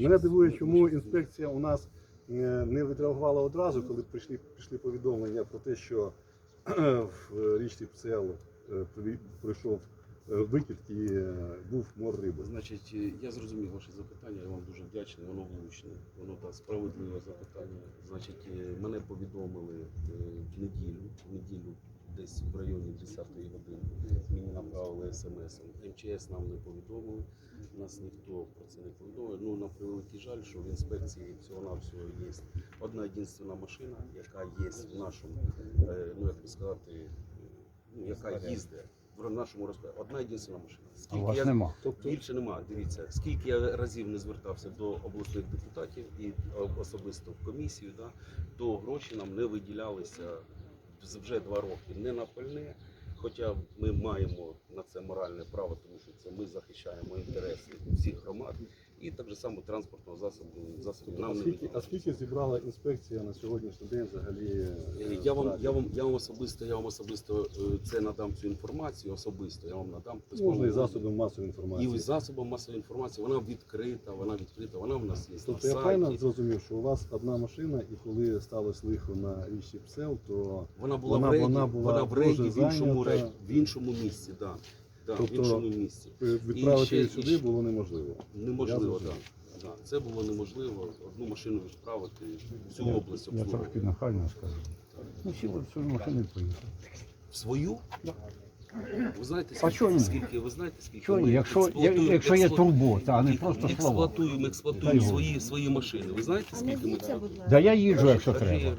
Мене дивує, чому інспекція у нас е, не відреагувала одразу, коли прийшли, прийшли повідомлення про те, що в річці ПЦЛ е, пройшов е, викид і е, був мор риби. Значить, е, я зрозумів ваше запитання, я вам дуже вдячний, воно влучне, воно так, справедливе запитання. Значить, е, мене повідомили е, в неділю, в неділю десь в районі 10 години мені направили смс. МЧС нам не повідомили, нас ніхто про це не повідомив. Ну, на превеликий жаль, що в інспекції всього-навсього є одна єдинственна машина, яка є в нашому, е, ну як би сказати, е, ну, яка їздить в нашому розпорядженні. Одна єдинственна машина. Скільки вас я нема. Тобто, Більше немає. Дивіться, скільки я разів не звертався до обласних депутатів і особисто в комісію, да, то гроші нам не виділялися вже два роки не на пальне. Хоча ми маємо на це моральне право, тому що це ми захищаємо інтереси всіх громад і так же само транспортного засобу засобів тобто, нам а, не скільки, а скільки зібрала інспекція на сьогоднішній день взагалі? е, Е, Я вам, я вам, я вам особисто, я вам особисто е, це надам цю інформацію. Особисто я вам надам Можна і засобом масової І інформації. засобом масової інформації вона відкрита, вона відкрита, вона в нас є на Тобто я правильно зрозумів, що у вас одна машина, і коли сталося лихо на річці Псел, то Вона була Вона- в рейді, вона була вона, в рейді в іншому рейді, в іншому місці, да. Да, Тобто- в іншому місці. відправити її сюди було неможливо. Неможливо, так. Да. Да. Це було неможливо одну машину відправити всю Я, область я трошки нахально скажу. Ну, сіли в цю машину і поїхали. В свою? Да. Ви знаєте, скільки, ні? скільки ви знаєте, скільки Чого ми Якщо- експлуатуємо- якщо є експлуатуємо- турбота, а не просто слова. експлуатуємо, експлуатуємо свої, свої машини. Ви знаєте, А скільки ми назвіться. Да я їжджу, якщо треба.